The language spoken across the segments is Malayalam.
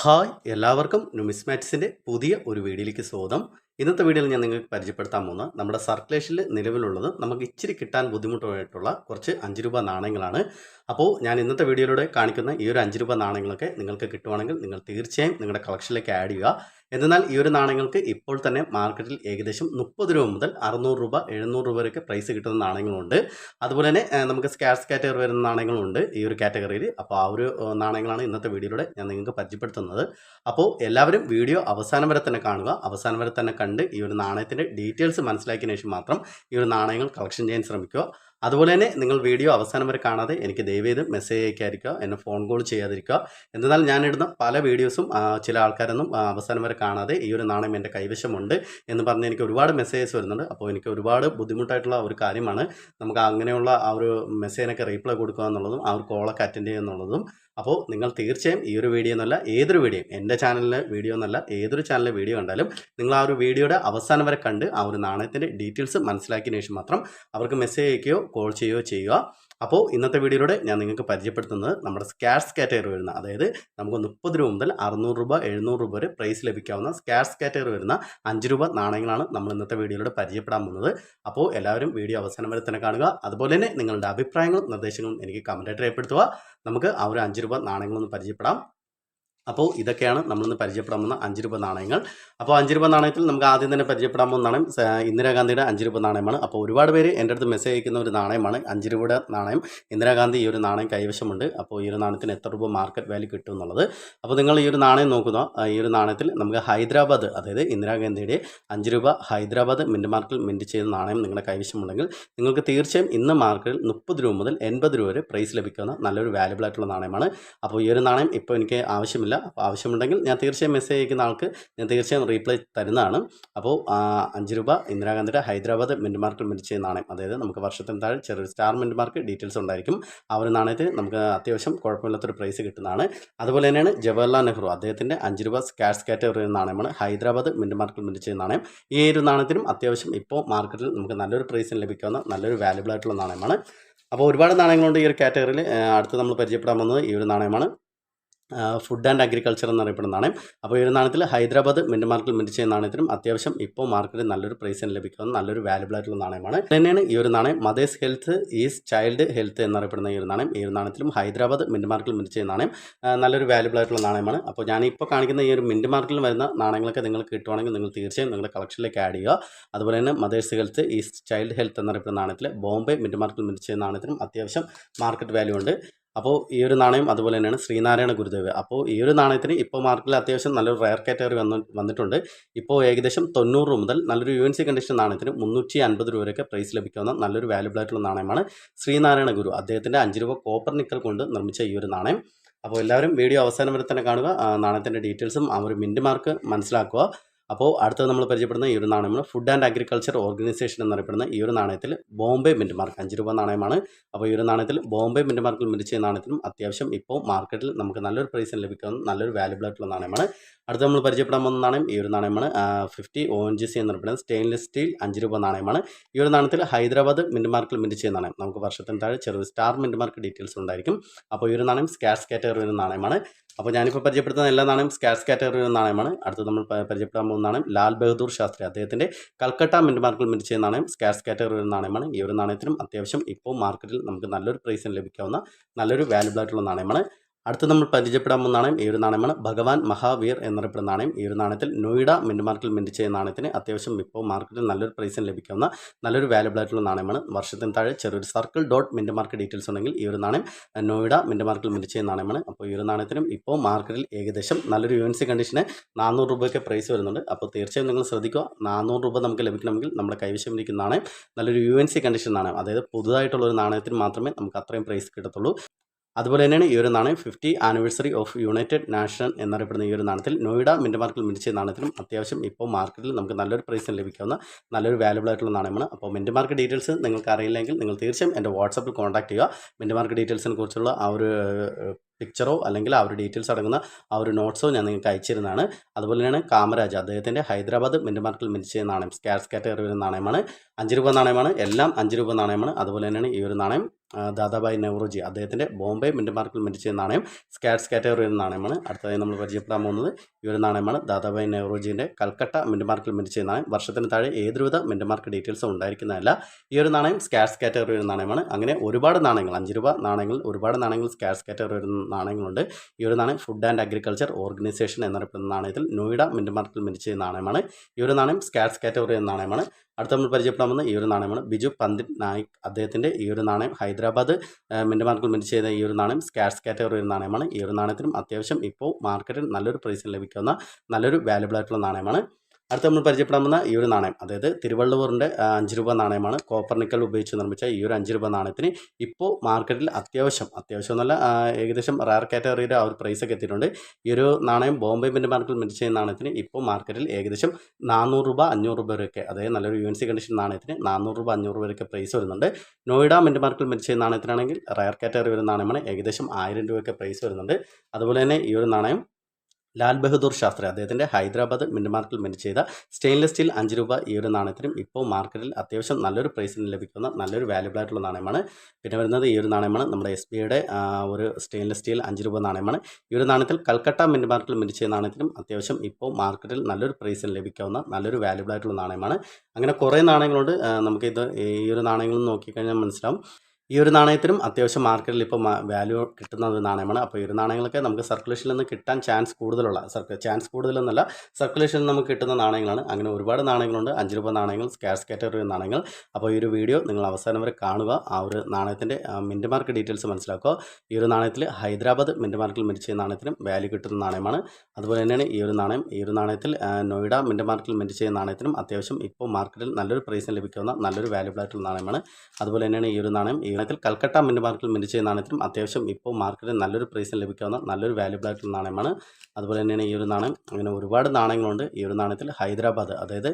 ഹായ് എല്ലാവർക്കും നുമിസ്മാറ്റിക്സിന്റെ പുതിയ ഒരു വീഡിയോയിലേക്ക് സ്വാഗതം. ഇന്നത്തെ വീഡിയോയിൽ ഞാൻ നിങ്ങൾക്ക് പരിചയപ്പെടുത്താൻ പോകുന്ന നമ്മുടെ സർക്കുലേഷനിൽ നിലവിലുള്ളത് നമുക്ക് ഇച്ചിരി കിട്ടാൻ ബുദ്ധിമുട്ടായിട്ടുള്ള കുറച്ച് അഞ്ച് രൂപ നാണയങ്ങളാണ്. അപ്പോൾ ഞാൻ ഇന്നത്തെ വീഡിയോയിലൂടെ കാണിക്കുന്ന ഈ ഒരു അഞ്ച് രൂപ നാണയങ്ങളൊക്കെ നിങ്ങൾക്ക് കിട്ടുവാണെങ്കിൽ നിങ്ങൾ തീർച്ചയായും നിങ്ങളുടെ കളക്ഷനിലേക്ക് ആഡ് ചെയ്യുക. എന്നാൽ ഈ ഒരു നാണയങ്ങൾക്ക് ഇപ്പോൾ തന്നെ മാർക്കറ്റിൽ ഏകദേശം മുപ്പത് രൂപ മുതൽ അറുന്നൂറ് രൂപ എഴുന്നൂറ് രൂപ വരെയൊക്കെ പ്രൈസ് കിട്ടുന്ന നാണയങ്ങളുണ്ട്. അതുപോലെ തന്നെ നമുക്ക് സ്കാർസ് കാറ്റഗറി വരുന്ന നാണയങ്ങളുണ്ട് ഈ ഒരു കാറ്റഗറിയിൽ അപ്പോൾ ആ ഒരു നാണയങ്ങളാണ് ഇന്നത്തെ വീഡിയോയിലൂടെ ഞാൻ നിങ്ങൾക്ക് പരിചയപ്പെടുത്തുന്നത്. അപ്പോൾ എല്ലാവരും വീഡിയോ അവസാനം വരെ തന്നെ കാണുക. അവസാനം വരെ തന്നെ കണ്ട് ഈ ഒരു നാണയത്തിന്റെ ഡീറ്റെയിൽസ് മനസ്സിലാക്കിയതിനു ശേഷം മാത്രം ഈ ഒരു നാണയങ്ങൾ കളക്ഷൻ ചെയ്യാൻ ശ്രമിക്കുക. അതുപോലെ തന്നെ നിങ്ങൾ വീഡിയോ അവസാനം വരെ കാണാതെ എനിക്ക് ദയവേത് മെസ്സേജ് അയക്കാതിരിക്കുക എന്നെ ഫോൺ കോൾ ചെയ്യാതിരിക്കുക. എന്നാൽ ഞാനിടുന്ന പല വീഡിയോസും ചില ആൾക്കാരൊന്നും അവസാനം വരെ കാണാതെ ഈ ഒരു നാണയം എന്റെ കൈവശമുണ്ട് എന്ന് പറഞ്ഞ് എനിക്ക് ഒരുപാട് മെസ്സേജസ് വരുന്നുണ്ട്. അപ്പോൾ എനിക്ക് ഒരുപാട് ബുദ്ധിമുട്ടായിട്ടുള്ള ഒരു കാര്യമാണ്. നമുക്ക് അങ്ങനെയുള്ള ആ ഒരു മെസ്സേജിനൊക്കെ റീപ്ലൈ കൊടുക്കുക എന്നുള്ളതും ആ ഒരു കോളൊക്കെ അറ്റൻഡ് ചെയ്യുക എന്നുള്ളതും. അപ്പോൾ നിങ്ങൾ തീർച്ചയായും ഈ ഒരു വീഡിയോ എന്നല്ല ഏതൊരു വീഡിയോ എന്റെ ചാനലിലെ വീഡിയോ എന്നല്ല ഏതൊരു ചാനലിലെ വീഡിയോ കണ്ടാലും നിങ്ങൾ ആ ഒരു വീഡിയോയുടെ അവസാനം വരെ കണ്ട് ആ ഒരു നാണയത്തിന്റെ ഡീറ്റെയിൽസ് മനസ്സിലാക്കിയതിനു ശേഷം മാത്രം അവർക്ക് മെസ്സേജ് അയക്കുകയോ കോൾ ചെയ്യുകയോ ചെയ്യുക. അപ്പോൾ ഇന്നത്തെ വീഡിയോയിലൂടെ ഞാൻ നിങ്ങൾക്ക് പരിചയപ്പെടുത്തുന്നത് നമ്മുടെ സ്കാർസ് കാറ്റഗറി വരുന്ന അതായത് നമുക്ക് മുപ്പത് രൂപ മുതൽ അറുന്നൂറ് രൂപ എഴുന്നൂറ് രൂപ വരെ പ്രൈസ് ലഭിക്കാവുന്ന സ്കാർസ് കാറ്റഗറി വരുന്ന അഞ്ച് രൂപ നാണയങ്ങളാണ് നമ്മൾ ഇന്നത്തെ വീഡിയോയിലൂടെ പരിചയപ്പെടാൻ പോകുന്നത്. അപ്പോൾ എല്ലാവരും വീഡിയോ അവസാനം വരെ തന്നെ കാണുക. അതുപോലെ തന്നെ നിങ്ങളുടെ അഭിപ്രായങ്ങളും നിർദ്ദേശങ്ങളും എനിക്ക് കമന്റായിട്ട് രേഖപ്പെടുത്തുക. നമുക്ക് ആ ഒരു അഞ്ച് രൂപ നാണയങ്ങളൊന്ന് പരിചയപ്പെടാം. അപ്പോൾ ഇതൊക്കെയാണ് നമ്മളിന്ന് പരിചയപ്പെടാൻ പോകുന്ന അഞ്ച് രൂപ നാണയങ്ങൾ. അപ്പോൾ അഞ്ച് രൂപ നാണയത്തിൽ നമുക്ക് ആദ്യം തന്നെ പരിചയപ്പെടാൻ പോകുന്ന നാണയം ഇന്ദിരാഗാന്ധിയുടെ അഞ്ച് രൂപ നാണയമാണ്. അപ്പോൾ ഒരുപാട് പേര് എന്റെ അടുത്ത് മെസ്സേജ് അയക്കുന്ന ഒരു നാണയമാണ്. അഞ്ച് രൂപയുടെ നാണയം. ഇന്ദിരാഗാന്ധി ഈ ഒരു നാണയം കൈവശമുണ്ട്. അപ്പോൾ ഈ ഒരു നാണയത്തിന് എത്ര രൂപ മാർക്കറ്റ് വാല്യൂ കിട്ടും എന്നുള്ളത്. അപ്പോൾ നിങ്ങൾ ഈ ഒരു നാണയം നോക്കുന്ന ഈ ഒരു നാണയത്തിൽ നമുക്ക് ഹൈദരാബാദ് അതായത് ഇന്ദിരാഗാന്ധിയുടെ അഞ്ച് രൂപ ഹൈദരാബാദ് മിന്റ് മാർക്കിൽ മിന്റ് ചെയ്ത നാണയം നിങ്ങളുടെ കൈവശമുണ്ടെങ്കിൽ നിങ്ങൾക്ക് തീർച്ചയായും ഇന്ന് മാർക്കറ്റിൽ മുപ്പത് രൂപ മുതൽ എൺപത് രൂപ വരെ പ്രൈസ് ലഭിക്കുന്ന നല്ലൊരു വാല്യബിൾ ആയിട്ടുള്ള നാണയമാണ്. അപ്പോൾ ഈ ഒരു നാണയം ഇപ്പോൾ എനിക്ക് ആവശ്യമില്ല. അപ്പോൾ ആവശ്യമുണ്ടെങ്കിൽ ഞാൻ തീർച്ചയായും മെസ്സേജ് അയക്കുന്ന ആൾക്ക് ഞാൻ തീർച്ചയായും റീപ്ലൈ തരുന്നതാണ്. അപ്പോൾ അഞ്ച് രൂപ ഇന്ദിരാഗാന്ധിയുടെ ഹൈദരാബാദ് മിന്റ് മാർക്കിൽ മിന്റ് ചെയ്യുന്ന നാണയം. അതായത് നമുക്ക് വർഷത്തിന് താഴെ ചെറിയൊരു സ്റ്റാർ മിന്റ് മാർക്ക് ഡീറ്റെയിൽസ് ഉണ്ടായിരിക്കും. ആ ഒരു നാണയത്തിന് നമുക്ക് അത്യാവശ്യം കുഴപ്പമില്ലാത്തൊരു പ്രൈസ് കിട്ടുന്നതാണ്. അതുപോലെ തന്നെയാണ് ജവഹർലാൽ നെഹ്റു അദ്ദേഹത്തിന്റെ അഞ്ച് രൂപ സ്കാഷ് കാറ്റഗറി നാണയമാണ് ഹൈദരാബാദ് മിന്റ് മാർക്കിൽ മിന്റ് ചെയ്യുന്ന നാണയം. ഈ ഒരു നാണയത്തിനും അത്യാവശ്യം ഇപ്പോൾ മാർക്കറ്റിൽ നമുക്ക് നല്ലൊരു പ്രൈസിന് ലഭിക്കാവുന്ന നല്ലൊരു വാല്യബിൾ ആയിട്ടുള്ള നാണയമാണ്. അപ്പോൾ ഒരുപാട് നാണയങ്ങളുണ്ട് ഈ ഒരു കാറ്റഗറിയിൽ അടുത്ത് നമ്മൾ പരിചയപ്പെടാൻ വന്നത് ഈ ഒരു നാണയമാണ്. ഫുഡ് ആൻഡ് അഗ്രികൾച്ചർ എന്നറിയപ്പെടുന്ന നാണയം അപ്പോൾ ഈ ഒരു നാണയത്തിൽ ഹൈദരാബാദ് മിന്റ് മാർക്കിൽ മിന്റ് ചെയ്യുന്ന നാണയത്തിനും അത്യാവശ്യം ഇപ്പോൾ മാർക്കറ്റിൽ നല്ലൊരു പ്രൈസ് പ്രൈസിന് ലഭിക്കുന്ന നല്ലൊരു വാലുബിൾ ആയിട്ടുള്ള നാണയമാണ്. തന്നെയാണ് ഈ ഒരു നാണയം mother's health is child health എന്നറിയപ്പെടുന്ന ഈ ഒരു നാണയം. ഈ ഒരു നാണയത്തിലും ഹൈദരാബാദ് മിന്റ് മാർക്കിൽ മിന്റ് ചെയ്യുന്ന നാണയം നല്ലൊരു വാലുബിൾ ആയിട്ടുള്ള നാണയമാണ്. അപ്പോൾ ഞാനിപ്പോൾ കാണിക്കുന്ന ഈ ഒരു മിന്റ് മാർക്കിൽ വരുന്ന നാണയങ്ങളൊക്കെ നിങ്ങൾ കിട്ടുവാണെങ്കിൽ നിങ്ങൾ തീർച്ചയായും നിങ്ങളുടെ കളക്ഷനിലേക്ക് ആഡ് ചെയ്യുക. അതുപോലെ തന്നെ mother's health is child health എന്നറിയപ്പെടുന്ന നാണയത്തിൽ ബോംബെ മിന്റ് മാർക്കിൽ മിന്റ് ചെയ്യുന്ന നാണയത്തിനും അത്യാവശ്യം മാർക്കറ്റ് വാല്യൂ ഉണ്ട്. അപ്പോൾ ഈ ഒരു നാണയം അതുപോലെ തന്നെയാണ് ശ്രീനാരായണ ഗുരുദേവ്. അപ്പോൾ ഈ ഒരു നാണയത്തിന് ഇപ്പോൾ മാർക്കറ്റിൽ അത്യാവശ്യം നല്ലൊരു റയർ കാറ്റഗറി വന്ന് വന്നിട്ടുണ്ട്. ഇപ്പോൾ ഏകദേശം തൊണ്ണൂറ് മുതൽ നല്ലൊരു യു എൻ സി കണ്ടീഷൻ നാണയത്തിന് മുന്നൂറ്റി അൻപത് രൂപ വരെയൊക്കെ പ്രൈസ് ലഭിക്കാവുന്ന നല്ലൊരു വാല്യുബിൾ ആയിട്ടുള്ള നാണയമാണ് ശ്രീനാരായണ ഗുരു. അദ്ദേഹത്തിന്റെ അഞ്ച് രൂപ കോപ്പർ നിക്കൽ കൊണ്ട് നിർമ്മിച്ച ഈ ഒരു നാണയം. അപ്പോൾ എല്ലാവരും വീഡിയോ അവസാനം വരെ തന്നെ കാണുക. നാണയത്തിന്റെ ഡീറ്റെയിൽസും ആ ഒരു മിന്റ് മാർക്ക് മനസ്സിലാക്കുക. അപ്പോൾ അടുത്തത് നമ്മൾ പരിചയപ്പെടുന്ന ഈ ഒരു നാണയമാണ്. ഫുഡ് ആൻഡ് അഗ്രികൾച്ചർ ഓർഗനൈസേഷൻ എന്നറിയപ്പെടുന്ന ഈ ഒരു നാണയത്തിൽ ബോംബെ മിന്റ് മാർക്ക് അഞ്ച് രൂപ നാണയമാണ്. അപ്പോൾ ഈ ഒരു നാണയത്തിൽ ബോംബെ മിന്റ് മാർക്കിൽ മിന്റ് ചെയ്യുന്ന നാണയത്തിനും അത്യാവശ്യം ഇപ്പോൾ മാർക്കറ്റിൽ നമുക്ക് നല്ലൊരു പ്രൈസിന് ലഭിക്കുന്ന നല്ലൊരു വാല്യബിൾ ആയിട്ടുള്ള നാണയമാണ്. അടുത്ത നമ്മൾ പരിചയപ്പെടാൻ പോകുന്ന നാണയം ഈ ഒരു നാണയമാണ്. Fifty O N G C എന്നറിയപ്പെടുന്ന സ്റ്റെയിൻലെസ് സ്റ്റീൽ അഞ്ച് രൂപ നാണയമാണ്. ഈ ഒരു നാണയത്തിൽ ഹൈദരാബാദ് മിന്റ് മാർക്കിൽ മിന്റ് ചെയ്യുന്ന നാണയം. നമുക്ക് വർഷത്തിന് താഴെ ചെറിയ സ്റ്റാർ മിന്റ് മാർക്ക് ഡീറ്റെയിൽസ് ഉണ്ടായിരിക്കും. അപ്പോൾ ഈ ഒരു നാണയം സ്കാഷ് കാറ്റഗറി വരുന്ന നാണയമാണ്. അപ്പോൾ ഞാനിപ്പോൾ പരിചയപ്പെടുത്തുന്ന എല്ലാ നാണയം സ്കാറ്റ് കാറ്റഗറി വരുന്ന നാണയമാണ്. അടുത്ത് നമ്മൾ പരിചയപ്പെടാൻ പോകുന്ന നാണയം ലാൽ ബഹദൂർ ശാസ്ത്രി. അദ്ദേഹത്തിന്റെ കൽക്കട്ട മിന്റ് മാർക്കിൽ മിന്റ് ചെയ്യുന്ന നാണയം സ്കാറ്റ് കാറ്റഗറി വരുന്ന നാണയമാണ്. ഈ ഒരു നാണയത്തിനും അത്യാവശ്യം ഇപ്പോൾ മാർക്കറ്റിൽ നമുക്ക് നല്ലൊരു പ്രൈസിന് ലഭിക്കാവുന്ന നല്ലൊരു വാല്യബിൾ ആയിട്ടുള്ള നാണയമാണ്. അടുത്ത് നമ്മൾ പരിചയപ്പെടാൻ പോകുന്ന നാണയം ഈ ഒരു നാണയമാണ്. ഭഗവാൻ മഹാവീർ എന്നറിയപ്പെടുന്ന നാണയം ഈ ഒരു നാണയത്തിൽ നോയിഡ മിന്റ് മാർക്കിൽ മിന്റ് ചെയ്യുന്ന നാണയത്തിന് അത്യാവശ്യം ഇപ്പോൾ മാർക്കറ്റിൽ നല്ലൊരു പ്രൈസിന് ലഭിക്കാവുന്ന നല്ലൊരു വാലുബിൾ ആയിട്ടുള്ള നാണയമാണ്. വർഷത്തിന് താഴെ ചെറിയൊരു circle dot mint mark details ഉണ്ടെങ്കിൽ ഈ ഒരു നാണയം നോയിഡ മിന്റ് മാർക്കിൽ മിന്റ് ചെയ്യുന്ന നാണയമാണ്. അപ്പോൾ ഈ ഒരു നാണയത്തിനും ഇപ്പോൾ മാർക്കറ്റിൽ ഏകദേശം നല്ലൊരു യു എൻ സി കണ്ടീഷന് നാനൂറ് രൂപയൊക്കെ പ്രൈസ് വരുന്നുണ്ട്. അപ്പോൾ തീർച്ചയായും നിങ്ങൾ ശ്രദ്ധിക്കുക. നാനൂറ് രൂപ നമുക്ക് ലഭിക്കണമെങ്കിൽ നമ്മുടെ കൈവശം ഇരിക്കുന്ന നാണയം നല്ലൊരു യു എൻ സി കണ്ടീഷൻ നാണയം. അതായത് പുതുതായിട്ടുള്ള ഒരു നാണയത്തിന് മാത്രമേ നമുക്ക് അത്രയും പ്രൈസ് കിട്ടത്തുള്ളൂ. അതുപോലെ തന്നെയാണ് ഈ ഒരു നാണയം fifty anniversary of United Nation എന്നറിയപ്പെടുന്ന ഈ ഒരു നാണയത്തിൽ നോയിഡ മിന്റ് മാർക്കിൽ മിന്റ് നാണയത്തിലും അത്യാവശ്യം ഇപ്പോൾ മാർക്കറ്റിൽ നമുക്ക് നല്ലൊരു പ്രൈസിന് ലഭിക്കാവുന്ന നല്ലൊരു വാലുബിൾ ആയിട്ടുള്ള നാണയമാണ്. അപ്പോൾ മിന്റ് മാർക്കറ്റ് ഡീറ്റെയിൽസ് നിങ്ങൾക്ക് അറിയില്ലെങ്കിൽ നിങ്ങൾ തീർച്ചയായും എന്റെ വാട്സപ്പിൽ കോൺടാക്ട് ചെയ്യുക. മിന്റ് മാർക്കറ്റ് ഡീറ്റെയിൽസിനെ കുറിച്ചുള്ള ആ ഒരു പിക്ചറോ അല്ലെങ്കിൽ ആ ഒരു ഡീറ്റെയിൽസ് അടങ്ങുന്ന ആ ഒരു നോട്ട്സോ ഞാൻ നിങ്ങൾക്ക് അയച്ചിരുന്നതാണ്. അതുപോലെ തന്നെയാണ് കാമരാജ് അദ്ദേഹത്തിന്റെ ഹൈദരാബാദ് മിന്റ് മാർക്കിൽ ചെയ്യുന്ന നാണയം സ്കാർസ് കാറ്റഗറി എറിയുന്ന നാണയമാണ്. അഞ്ച് രൂപ നാണയമാണ്. എല്ലാം അഞ്ച് രൂപ നാണയമാണ്. അതുപോലെ തന്നെയാണ് ഈ ഒരു നാണയം ആ, ദാദാഭായ് നെഹ്റുജി അദ്ദേഹത്തിന്റെ ബോംബെ മിന്റ് മാർക്കിൽ മരിച്ച നാണയം സ്കാറ്റ്സ് കാറ്റഗറി എന്ന നാണയമാണ്. അടുത്തതായി നമ്മൾ പരിചയപ്പെടാൻ പോകുന്നത് ഈ ഒരു നാണയമാണ്. ദാദാബായ് നെഹ്റുജീന്റെ കൽക്കട്ട മിന്റ് മാർക്കിൽ മരിച്ച നാണയം. വർഷത്തിന് താഴെ ഏതൊരുവിധ മിന്റ് മാർക്ക് ഡീറ്റെയിൽസും ഉണ്ടായിരിക്കുന്നതല്ല. ഈ ഒരു നാണയം സ്കാറ്റ്സ് കാറ്റഗറി ഒരു നാണയമാണ്. അങ്ങനെ ഒരുപാട് നാണയങ്ങൾ അഞ്ച് രൂപ നാണയങ്ങൾ ഒരുപാട് നാണയങ്ങൾ സ്കാറ്റ്സ് കാറ്റഗറി വരുന്ന നാണയങ്ങളുണ്ട്. ഈ ഒരു നാണയം ഫുഡ് ആൻഡ് അഗ്രികൾച്ചർ ഓർഗനൈസേഷൻ എന്നറിയപ്പെടുന്ന നാണയത്തിൽ നോയിഡ മിന്റ് മാർക്കിൽ മരിച്ച നാണയമാണ്. ഈ ഒരു നാണയം സ്കാറ്റ്സ് കാറ്റഗറി എന്ന നാണയമാണ്. അടുത്ത നമ്മൾ പരിചയപ്പെടാമെന്ന് ഈ ഒരു നാണയമാണ്. ബിജു പന്തിറ്റ് നായിക് അദ്ദേഹത്തിന്റെ ഈ ഒരു നാണയം ഹൈദരാബാദ് മിന്റ് മാർക്കിൽ മിന്റ് ചെയ്ത ഈ ഒരു നാണയം സ്കാറ്റ്സ് കാറ്റഗറി ഒരു നാണയമാണ്. ഈ ഒരു നാണയത്തിനും അത്യാവശ്യം ഇപ്പോൾ മാർക്കറ്റിൽ നല്ലൊരു പ്രൈസിൽ ലഭിക്കുന്ന നല്ലൊരു വാല്യബിൾ ആയിട്ടുള്ള നാണയമാണ്. അടുത്ത നമ്മൾ പരിചയപ്പെടാവുന്ന ഈ ഒരു നാണയം. അതായത് തിരുവള്ളുവറിന്റെ അഞ്ച് രൂപ നാണയമാണ് കോപ്പർ നിക്കൽ ഉപയോഗിച്ച് നിർമ്മിച്ച ഈ ഒരു അഞ്ച് രൂപ നാണയത്തിന് ഇപ്പോൾ മാർക്കറ്റിൽ അത്യാവശ്യം അത്യാവശ്യം എന്നല്ല ഏകദേശം റയർ കാറ്റഗറിയുടെ ആ ഒരു പ്രൈസൊക്കെ എത്തിയിട്ടുണ്ട്. ഈ ഒരു നാണയം ബോംബെ മിന്റ് മാർക്കിൽ മിന്റ് ചെയ്യുന്ന നാണയത്തിന് ഇപ്പോൾ മാർക്കറ്റിൽ ഏകദേശം നാനൂറ് രൂപ അഞ്ഞൂറ് രൂപ വരെയൊക്കെ അതായത് നല്ലൊരു യു എൻ സി കണ്ടീഷൻ നാണയത്തിന് നാനൂറ് രൂപ അഞ്ഞൂറ് രൂപ വരെയൊക്കെ പ്രൈസ് വരുന്നുണ്ട്. നോയിഡ മിന്റ് മാർക്കിൽ മിന്റ് ചെയ്യുന്ന നാണയത്തിനാണെങ്കിൽ റയർ കാറ്റഗറി വരുന്ന നാണയമാണ് ഏകദേശം ആയിരം രൂപയൊക്കെ പ്രൈസ് വരുന്നുണ്ട്. അതുപോലെ തന്നെ ഈ ഒരു നാണയം ലാൽ ബഹദൂർ ശാസ്ത്രി അദ്ദേഹത്തിന്റെ ഹൈദരാബാദ് മിന്റ് മാർക്കിൽ മിന്റ് ചെയ്ത സ്റ്റെയിൻലെസ് സ്റ്റീൽ അഞ്ച് രൂപ ഈ ഒരു നാണയത്തിനും ഇപ്പോൾ മാർക്കറ്റിൽ അത്യാവശ്യം നല്ലൊരു പ്രൈസിന് ലഭിക്കുന്ന നല്ലൊരു വാല്യുബിൾ ആയിട്ടുള്ള നാണയമാണ്. പിന്നെ വരുന്നത് ഈ ഒരു നാണയമാണ്. നമ്മുടെ എസ് ബിയുടെ ഒരു സ്റ്റെയിൻലെസ് സ്റ്റീൽ അഞ്ച് രൂപ നാണയമാണ്. ഈ ഒരു നാണയത്തിൽ കൽക്കട്ട മിന്റ് മാർക്കിൽ മിന്റ് ചെയ്ത നാണയത്തിനും അത്യാവശ്യം ഇപ്പോൾ മാർക്കറ്റിൽ നല്ലൊരു പ്രൈസിന് ലഭിക്കാവുന്ന നല്ലൊരു വാല്യുബിൾ ആയിട്ടുള്ള നാണയമാണ്. അങ്ങനെ കുറേ നാണയങ്ങളുണ്ട്. നമുക്കിത് ഈ ഒരു നാണയങ്ങൾ നോക്കിക്കഴിഞ്ഞാൽ മനസ്സിലാവും. ഈ ഒരു നാണയത്തിനും അത്യാവശ്യം മാർക്കറ്റിൽ ഇപ്പോൾ വാല്യൂ കിട്ടുന്ന ഒരു നാണയമാണ്. അപ്പോൾ ഈ ഒരു നാണയങ്ങളൊക്കെ നമുക്ക് സർക്കുലേഷനിൽ നിന്ന് കിട്ടാൻ ചാൻസ് കൂടുതലുള്ള ചാൻസ് കൂടുതലെന്നല്ല സർക്കുലേഷനിൽ നമുക്ക് കിട്ടുന്ന നാണയങ്ങളാണ്. അങ്ങനെ ഒരുപാട് നാണയങ്ങളുണ്ട്. അഞ്ച് രൂപ നാണയങ്ങൾ സ്കാഷ് കാറ്റഗറി നാണയങ്ങൾ. അപ്പോൾ ഈ ഒരു വീഡിയോ നിങ്ങൾ അവസാനം വരെ കാണുക. ആ ഒരു നാണയത്തിന്റെ മിന്റ് മാർക്ക് ഡീറ്റെയിൽസ് മനസ്സിലാക്കുക. ഈ ഒരു നാണയത്തിൽ ഹൈദരാബാദ് മിന്റ് മാർക്കിൽ ചെയ്യുന്ന നാണയത്തിനും വാല്യൂ കിട്ടുന്ന നാണയമാണ്. അതുപോലെ തന്നെയാണ് ഈ ഒരു നാണയം ഈ ഒരു നാണയത്തിൽ നോയിഡ മിന്റ് മാർക്കിൽ ചെയ്യുന്ന നാണയത്തിനും അത്യാവശ്യം ഇപ്പോൾ മാർക്കറ്റിൽ നല്ലൊരു പ്രൈസിന് ലഭിക്കുന്ന നല്ലൊരു വാല്യൂബിൾ ആയിട്ടുള്ള നാണയമാണ്. അതുപോലെ തന്നെയാണ് ഈ ഒരു നാണയം ഈ നാണയത്തിൽ കൽക്കട്ട മിന്റ് മാർക്കറ്റിൽ മിന്റ് ചെയ്യുന്ന നാണയത്തിലും അത്യാവശ്യം ഇപ്പോൾ മാർക്കറ്റിൽ നല്ലൊരു പ്രൈസിന് ലഭിക്കാവുന്ന നല്ലൊരു വാല്യുബിൾ ആയിട്ടുള്ള നാണയമാണ്. അതുപോലെ തന്നെയാണ് ഈ ഒരു നാണയം. അങ്ങനെ ഒരുപാട് നാണയങ്ങളുണ്ട്. ഈ ഒരു നാണയത്തിൽ ഹൈദരാബാദ് അതായത്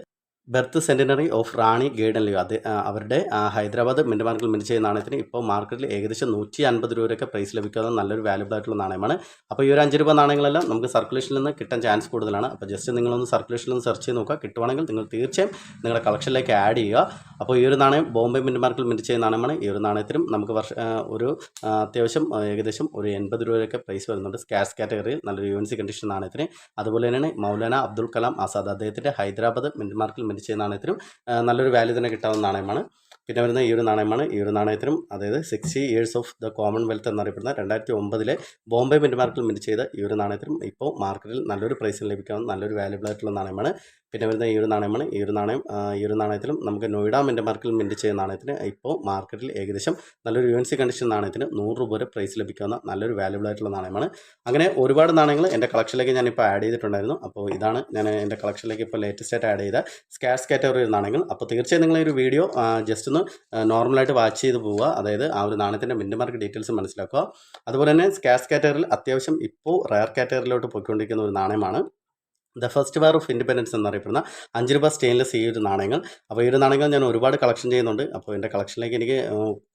birth centenary of Rani Gaidinliu അത് അവരുടെ ഹൈദരാബാദ് മിന്റ് മാർക്കറ്റിൽ മിന്റ് ചെയ്യുന്ന നാണയത്തിന് ഇപ്പോൾ മാർക്കറ്റിൽ ഏകദേശം നൂറ്റി അൻപത് രൂപയൊക്കെ പ്രൈസ് ലഭിക്കാതെ നല്ലൊരു വാല്യൂബിൾ ആയിട്ടുള്ള നാണയമാണ്. അപ്പോൾ ഈ ഒരു അഞ്ച് രൂപ നാണയങ്ങളെല്ലാം നമുക്ക് സർക്കുലേഷനിൽ നിന്ന് കിട്ടാൻ ചാൻസ് കൂടുതലാണ്. അപ്പോൾ ജസ്റ്റ് നിങ്ങളൊന്ന് സർക്കുലേഷനിൽ നിന്ന് സെർച്ച് ചെയ്ത് നോക്കുക. കിട്ടുവാണെങ്കിൽ നിങ്ങൾ തീർച്ചയായും നിങ്ങളുടെ കളക്ഷനിലേക്ക് ആഡ് ചെയ്യുക. അപ്പോൾ ഈ ഒരു നാണയം ബോംബെ മിന്റ് മാർക്കറ്റിൽ മിന്റ് ചെയ്യുന്ന നാണയമാണ്. ഈ ഒരു നാണയത്തിനും നമുക്ക് വർഷ ഒരു അത്യാവശ്യം ഏകദേശം ഒരു എൺപത് രൂപയൊക്കെ പ്രൈസ് വരുന്നുണ്ട്. സ്കാഷ് കാറ്റഗറിയിൽ നല്ലൊരു യു എൻ സി കണ്ടീഷൻ നാണയത്തിന്. അതുപോലെ തന്നെയാണ് മൗലാന അബ്ദുൽ കലാം ആസാദ് അദ്ദേഹത്തിന്റെ ഹൈദരാബാദ് മിന്റ് മാർക്കിൽ മിന്റ് ചെയ്യുന്ന നാണയത്തിനും നല്ലൊരു വാല്യൂ തന്നെ കിട്ടാവുന്ന നാണയമാണ്. പിന്നെ വരുന്ന ഈ ഒരു നാണയമാണ്. ഈ ഒരു നാണയത്തിനും അതായത് sixty years of the Commonwealth എന്നറിയപ്പെടുന്ന രണ്ടായിരത്തി ഒമ്പതിലെ ബോംബെ മിന്റ് മാർക്കിൽ മിന്റ് ചെയ്ത ഈ ഒരു നാണയത്തിനും ഇപ്പോൾ മാർക്കറ്റിൽ നല്ലൊരു പ്രൈസിൽ ലഭിക്കാവുന്ന നല്ലൊരു വാല്യബിൾ ആയിട്ടുള്ള നാണയമാണ്. പിന്നെ വരുന്ന ഈ ഒരു നാണയമാണ്. ഈ ഒരു നാണയം ഈ ഒരു നാണയത്തിലും നമുക്ക് നോയിഡ മെന്റ് മാർക്കിൽ മിന്റ് ചെയ്യുന്ന നാണയത്തിന് ഇപ്പോൾ മാർക്കറ്റിൽ ഏകദേശം നല്ലൊരു യു എൻ സി കണ്ടീഷൻ നാണയത്തിന് നൂറ് രൂപ വരെ പ്രൈസ് ലഭിക്കുന്ന നല്ലൊരു വാല്യുബിൾ ആയിട്ടുള്ള നാണയമാണ്. അങ്ങനെ ഒരുപാട് നാണയങ്ങൾ എന്റെ കളക്ഷനിലേക്ക് ഞാനിപ്പോൾ ആഡ് ചെയ്തിട്ടുണ്ടായിരുന്നു. അപ്പോൾ ഇതാണ് ഞാൻ എന്റെ കളക്ഷനിലേക്ക് ഇപ്പോൾ ലേറ്റസ്റ്റ് ആയിട്ട് ആഡ് ചെയ്ത സ്കാഷ് കാറ്റഗറി നാണയങ്ങൾ. അപ്പോൾ തീർച്ചയായും നിങ്ങൾ ഈ ഒരു വീഡിയോ ജസ്റ്റ് ഒന്ന് നോർമലായിട്ട് വാച്ച് ചെയ്ത് പോവുക. അതായത് ആ ഒരു നാണയത്തിന്റെ മിന്റ് മാർക്ക് ഡീറ്റെയിൽസ് മനസ്സിലാക്കുക. അതുപോലെ തന്നെ സ്കാഷ് കാറ്റഗറിയിൽ അത്യാവശ്യം ഇപ്പോൾ റയർ കാറ്റഗറിയിലോട്ട് പോയിക്കൊണ്ടിരിക്കുന്ന ഒരു നാണയമാണ്. The first war of independence എന്നറിയപ്പെടുന്ന അഞ്ച് രൂപ സ്റ്റെയിൻലെസ് ഈ ഒരു നാണയങ്ങൾ. അപ്പോൾ ഈ ഒരു നാണയങ്ങൾ ഞാൻ ഒരുപാട് കളക്ഷൻ ചെയ്യുന്നുണ്ട്. അപ്പോൾ എന്റെ കളക്ഷനിലേക്ക് എനിക്ക്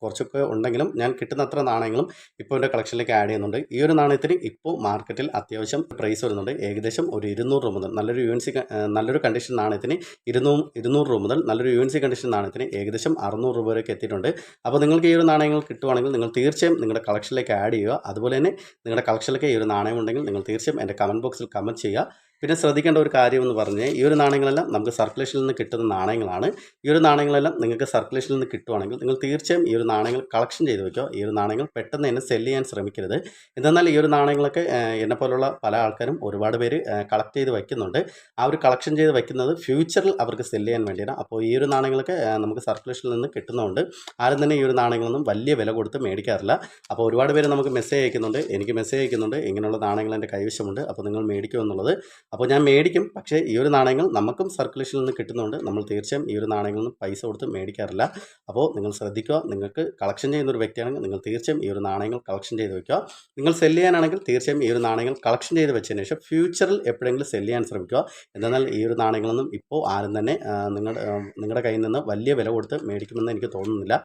കുറച്ചൊക്കെ ഉണ്ടെങ്കിലും ഞാൻ കിട്ടുന്ന അത്ര നാണയങ്ങളും ഇപ്പോൾ എന്റെ കളക്ഷനിലേക്ക് ആഡ് ചെയ്യുന്നുണ്ട്. ഈ ഒരു നാണയത്തിന് ഇപ്പോൾ മാർക്കറ്റിൽ അത്യാവശ്യം പ്രൈസ് വരുന്നുണ്ട്. ഏകദേശം ഒരു ഇരുന്നൂറ് രൂപ മുതൽ നല്ലൊരു യു എൻ സി നല്ലൊരു കണ്ടീഷൻ നാണയത്തിന് ഇരുന്നൂറ് ഇരുന്നൂറ് രൂപ മുതൽ നല്ലൊരു യു എൻ സി കണ്ടീഷൻ നാണയത്തിന് ഏകദേശം അറുന്നൂറ് രൂപ വരെയൊക്കെ എത്തിയിട്ടുണ്ട്. അപ്പോൾ നിങ്ങൾക്ക് ഈ ഒരു നാണയങ്ങൾ കിട്ടുവാണെങ്കിൽ നിങ്ങൾ തീർച്ചയായും നിങ്ങളുടെ കളക്ഷനിലേക്ക് ആഡ് ചെയ്യുക. അതുപോലെ തന്നെ നിങ്ങളുടെ കളക്ഷനിലേക്ക് ഈ ഒരു നാണയം ഉണ്ടെങ്കിൽ നിങ്ങൾ തീർച്ചയായും എന്റെ കമന്റ് ബോക്സിൽ കമന്റ് ചെയ്യുക. പിന്നെ ശ്രദ്ധിക്കേണ്ട ഒരു കാര്യം എന്ന് പറഞ്ഞാൽ ഈ ഒരു നാണയങ്ങളെല്ലാം നമുക്ക് സർക്കുലേഷനിൽ നിന്ന് കിട്ടുന്ന നാണയങ്ങളാണ്. ഈ ഒരു നാണയങ്ങളെല്ലാം നിങ്ങൾക്ക് സർക്കുലേഷനിൽ നിന്ന് കിട്ടുവാണെങ്കിൽ നിങ്ങൾ തീർച്ചയായും ഈ ഒരു നാണയങ്ങൾ കളക്ഷൻ ചെയ്ത് വെക്കുക. ഈ ഒരു നാണയങ്ങൾ പെട്ടെന്ന് തന്നെ സെല്ല് ചെയ്യാൻ ശ്രമിക്കരുത്. എന്തെന്നാൽ ഈ ഒരു നാണയങ്ങളൊക്കെ എന്നെപ്പോലുള്ള എന്നെ പോലുള്ള പല ആൾക്കാരും ഒരുപാട് പേര് കളക്ട് ചെയ്ത് വയ്ക്കുന്നുണ്ട്. ആ ഒരു കളക്ഷൻ ചെയ്ത് വയ്ക്കുന്നത് ഫ്യൂച്ചറിൽ അവർക്ക് സെല്ല് ചെയ്യാൻ വേണ്ടിയാണ്. അപ്പോൾ ഈ ഒരു നാണയങ്ങളൊക്കെ നമുക്ക് സർക്കുലേഷനിൽ നിന്ന് കിട്ടുന്നതുകൊണ്ട് ആരും തന്നെ ഈ ഒരു നാണയങ്ങളൊന്നും വലിയ വില കൊടുത്ത് മേടിക്കാറില്ല. അപ്പോൾ ഒരുപാട് പേര് നമുക്ക് മെസ്സേജ് അയക്കുന്നുണ്ട്. എനിക്ക് മെസ്സേജ് അയക്കുന്നുണ്ട്. ഇങ്ങനെയുള്ള നാണയങ്ങൾ എന്റെ കൈവശമുണ്ട്. അപ്പോൾ നിങ്ങൾ മേടിക്കുമെന്നുള്ളത് അപ്പോൾ ഞാൻ മേടിക്കും. പക്ഷേ ഈ ഒരു നാണയങ്ങൾ നമുക്കും സർക്കുലേഷനിൽ നിന്ന് കിട്ടുന്നുണ്ട്. നമ്മൾ തീർച്ചയായും ഈ ഒരു നാണയങ്ങളിൽ നിന്ന് പൈസ കൊടുത്ത് മേടിക്കാറില്ല. അപ്പോൾ നിങ്ങൾ ശ്രദ്ധിക്കുക. നിങ്ങൾക്ക് കളക്ഷൻ ചെയ്യുന്ന ഒരു വ്യക്തിയാണെങ്കിൽ നിങ്ങൾ തീർച്ചയായും ഈ ഒരു നാണയങ്ങൾ കളക്ഷൻ ചെയ്ത് വെക്കുക. നിങ്ങൾ സെല്ല് ചെയ്യാനാണെങ്കിൽ തീർച്ചയായും ഈ ഒരു നാണയങ്ങൾ കളക്ഷൻ ചെയ്ത് വെച്ചതിന് ശേഷം ഫ്യൂച്ചറിൽ എപ്പോഴെങ്കിലും സെല്ല് ചെയ്യാൻ ശ്രമിക്കുക. എന്നാൽ ഈ ഒരു നാണയങ്ങളൊന്നും ഇപ്പോൾ ആരും തന്നെ നിങ്ങളുടെ നിങ്ങളുടെ കയ്യിൽ നിന്ന് വലിയ വില കൊടുത്ത് മേടിക്കുമെന്ന് എനിക്ക് തോന്നുന്നില്ല.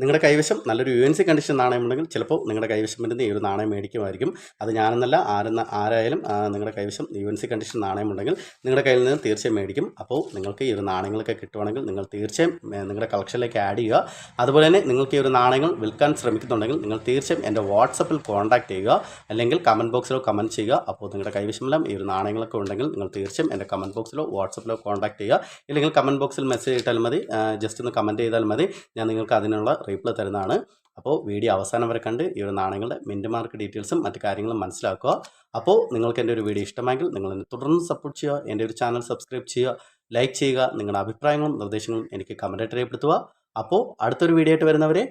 നിങ്ങളുടെ കൈവശം നല്ലൊരു യു എൻ സി കണ്ടീഷൻ നാണയം ഉണ്ടെങ്കിൽ ചിലപ്പോൾ നിങ്ങളുടെ കൈവശം വരുന്ന ഈ ഒരു നാണയം മേടിക്കുമായിരിക്കും. അത് ഞാനെന്നല്ല ആരെന്ന ആരായാലും നിങ്ങളുടെ കൈവശം യു എൻ സി കണ്ടീഷൻ നാണയം ഉണ്ടെങ്കിൽ നിങ്ങളുടെ കയ്യിൽ നിന്ന് തീർച്ചയായും മേടിക്കും. അപ്പോൾ നിങ്ങൾക്ക് ഈ ഒരു നാണയങ്ങളൊക്കെ കിട്ടുവാണെങ്കിൽ നിങ്ങൾ തീർച്ചയായും നിങ്ങളുടെ കളക്ഷനിലേക്ക് ആഡ് ചെയ്യുക. അതുപോലെ തന്നെ നിങ്ങൾക്ക് ഈ ഒരു നാണയങ്ങൾ വിൽക്കാൻ ശ്രമിക്കുന്നുണ്ടെങ്കിൽ നിങ്ങൾ തീർച്ചയായും എന്റെ വാട്സപ്പിൽ കോൺടാക്ട് ചെയ്യുക. അല്ലെങ്കിൽ കമന്റ് ബോക്സിലോ കമന്റ് ചെയ്യുക. അപ്പോൾ നിങ്ങളുടെ കൈവശമെല്ലാം ഈ ഒരു നാണയങ്ങളൊക്കെ ഉണ്ടെങ്കിൽ നിങ്ങൾ തീർച്ചയായും എന്റെ കമന്റ് ബോക്സിലോ വാട്സപ്പിലോ കോൺടാക്ട് ചെയ്യുക. ഇല്ലെങ്കിൽ കമന്റ് ബോക്സിൽ മെസ്സേജ് ഇട്ടാൽ മതി. ജസ്റ്റ് ഒന്ന് കമന്റ് ചെയ്താൽ മതി. ഞാൻ നിങ്ങൾക്ക് അതിനുള്ള റീപ്ലൈ തരുന്നതാണ്. അപ്പോൾ വീഡിയോ അവസാനം വരെ കണ്ട് ഈ ഒരു നാണയങ്ങളുടെ മിന്റ് മാർക്ക് ഡീറ്റെയിൽസും മറ്റു കാര്യങ്ങളും മനസ്സിലാക്കുക. അപ്പോൾ നിങ്ങൾക്ക് എന്റെ ഒരു വീഡിയോ ഇഷ്ടമെങ്കിൽ നിങ്ങൾ എന്നെ തുടർന്ന് സപ്പോർട്ട് ചെയ്യുക. എന്റെ ഒരു ചാനൽ സബ്സ്ക്രൈബ് ചെയ്യുക. ലൈക്ക് ചെയ്യുക. നിങ്ങളുടെ അഭിപ്രായങ്ങളും നിർദ്ദേശങ്ങളും എനിക്ക് കമന്റായിട്ട് രേഖപ്പെടുത്തുക. അപ്പോൾ അടുത്തൊരു വീഡിയോ ആയിട്ട് വരുന്നവരെ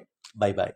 ബൈ ബൈ